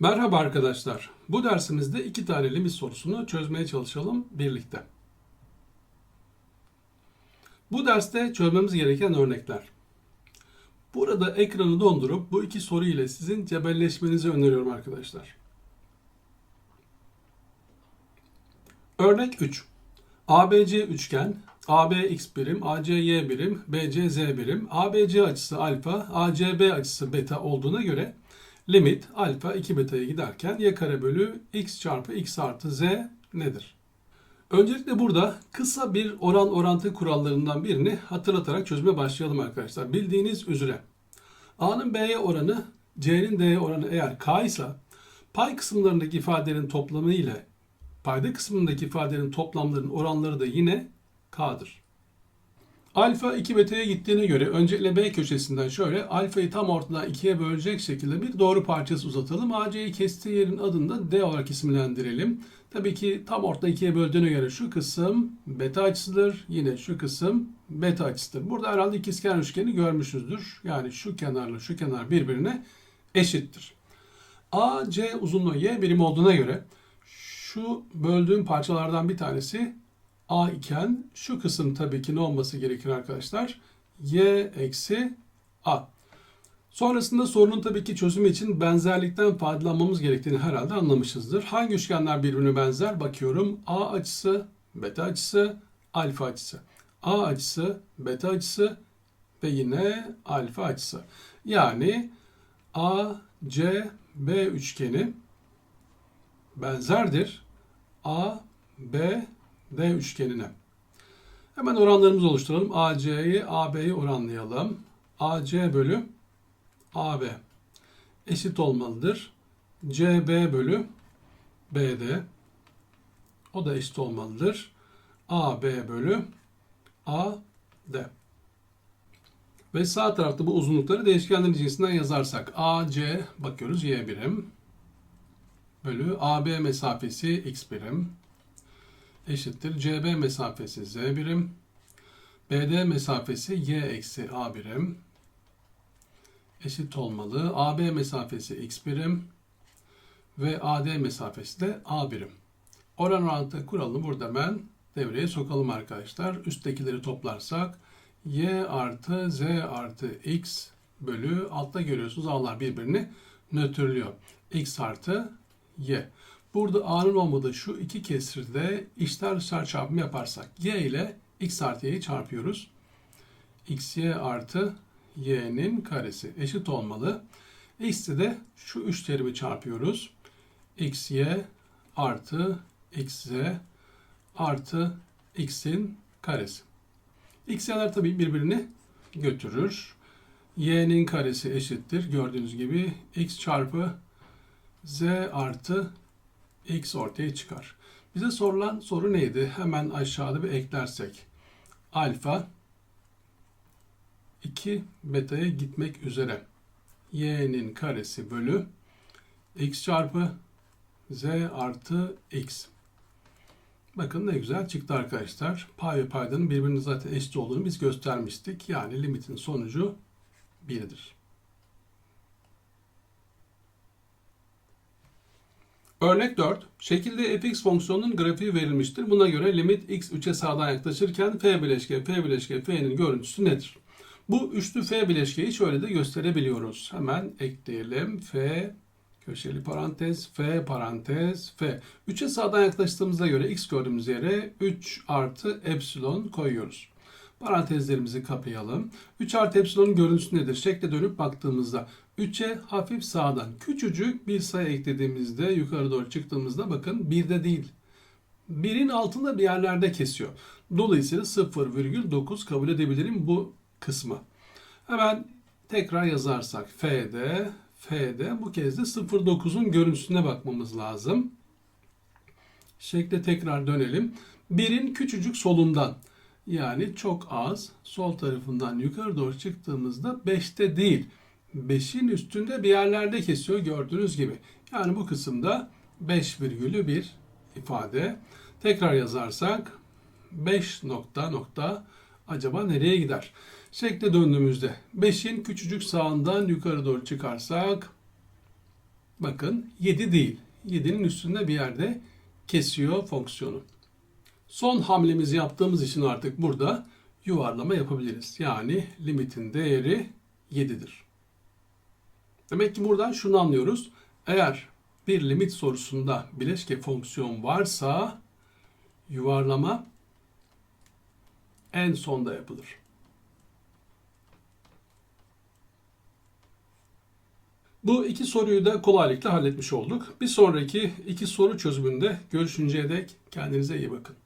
Merhaba arkadaşlar. Bu dersimizde iki tane limit sorusunu çözmeye çalışalım birlikte. Bu derste çözmemiz gereken örnekler. Burada ekranı dondurup bu iki soru ile sizin cebelleşmenizi öneriyorum arkadaşlar. Örnek 3. ABC üçgen, AB x birim, AC y birim, BC z birim, ABC açısı alfa, ACB açısı beta olduğuna göre limit alfa 2 beta'ya giderken y kare bölü x çarpı x artı z nedir? Öncelikle burada kısa bir oran orantı kurallarından birini hatırlatarak çözüme başlayalım arkadaşlar. Bildiğiniz üzere A'nın B'ye oranı C'nin D'ye oranı eğer K ise pay kısımlarındaki ifadenin toplamı ile payda kısmındaki ifadenin toplamlarının oranları da yine K'dır. Alfa 2 beta'ya gittiğine göre öncelikle B köşesinden şöyle alfayı tam ortadan ikiye bölecek şekilde bir doğru parçası uzatalım. AC'yi kestiği yerin adını da D olarak isimlendirelim. Tabii ki tam ortadan ikiye böldüğüne göre şu kısım beta açısıdır. Yine şu kısım beta açısıdır. Burada herhalde ikizkenar üçgeni görmüşüzdür. Yani şu kenarla şu kenar birbirine eşittir. AC uzunluğu y birim olduğuna göre şu böldüğüm parçalardan bir tanesi A iken şu kısım tabii ki ne olması gerekir arkadaşlar? Y eksi A. Sonrasında sorunun tabii ki çözümü için benzerlikten faydalanmamız gerektiğini herhalde anlamışızdır. Hangi üçgenler birbirine benzer? Bakıyorum. A açısı, beta açısı, alfa açısı. A açısı, beta açısı ve yine alfa açısı. Yani A, C, B üçgeni benzerdir. A, B, D üçgenine. Hemen oranlarımızı oluşturalım. AC'yi AB'yi oranlayalım. AC bölü AB eşit olmalıdır. CB bölü BD o da eşit olmalıdır. AB bölü AD. Ve sağ tarafta bu uzunlukları değişkenlerin cinsinden yazarsak AC bakıyoruz y birim bölü AB mesafesi x birim eşittir. CB mesafesi z birim. BD mesafesi y eksi a birim. Eşit olmalı. AB mesafesi x birim. Ve AD mesafesi de a birim. Oran orantı kuralını burada ben devreye sokalım arkadaşlar. Üsttekileri toplarsak y artı z artı x bölü altta görüyorsunuz a'lar birbirini nötrlüyor. x artı y. Burada a'nın olmadığı şu iki kesirde içler dışlar çarpımı yaparsak y ile x artı y'yi çarpıyoruz. xy artı y'nin karesi eşit olmalı. x'te de şu üç terimi çarpıyoruz. xy artı xz artı x'in karesi. xy'ler tabii birbirini götürür. y'nin karesi eşittir. Gördüğünüz gibi x çarpı z artı x ortaya çıkar. Bize sorulan soru neydi? Hemen aşağıda bir eklersek. Alfa 2 beta'ya gitmek üzere. y'nin karesi bölü x çarpı z artı x. Bakın ne güzel çıktı arkadaşlar. Pay ve paydanın birbirine zaten eşit olduğunu biz göstermiştik. Yani limitin sonucu 1'dir. Örnek 4. Şekilde fx fonksiyonunun grafiği verilmiştir. Buna göre limit x 3'e sağdan yaklaşırken f bileşke f bileşke f'nin görüntüsü nedir? Bu üçlü f bileşkeyi şöyle de gösterebiliyoruz. Hemen ekleyelim. f köşeli parantez f parantez f. 3'e sağdan yaklaştığımıza göre x gördüğümüz yere 3 artı epsilon koyuyoruz. Parantezlerimizi kapayalım. 3 artı epsilonun görüntüsü nedir? Şekle dönüp baktığımızda 3'e hafif sağdan küçücük bir sayı eklediğimizde yukarı doğru çıktığımızda bakın 1'de değil. 1'in altında bir yerlerde kesiyor. Dolayısıyla 0,9 kabul edebilirim bu kısmı. Hemen tekrar yazarsak F'de F'de bu kez de 0,9'un görüntüsüne bakmamız lazım. Şekle tekrar dönelim. 1'in küçücük solundan yani çok az sol tarafından yukarı doğru çıktığımızda 5'te değil 5'in üstünde bir yerlerde kesiyor gördüğünüz gibi. Yani bu kısımda 5 virgülü bir ifade. Tekrar yazarsak 5 nokta nokta acaba nereye gider? Şekle döndüğümüzde 5'in küçücük sağından yukarı doğru çıkarsak Bakın 7 değil. 7'nin üstünde bir yerde kesiyor fonksiyonu. Son hamlemizi yaptığımız için artık burada yuvarlama yapabiliriz. Yani limitin değeri 7'dir. Demek ki buradan şunu anlıyoruz. Eğer bir limit sorusunda bileşke fonksiyon varsa yuvarlama en sonda yapılır. Bu iki soruyu da kolaylıkla halletmiş olduk. Bir sonraki iki soru çözümünde görüşünceye dek kendinize iyi bakın.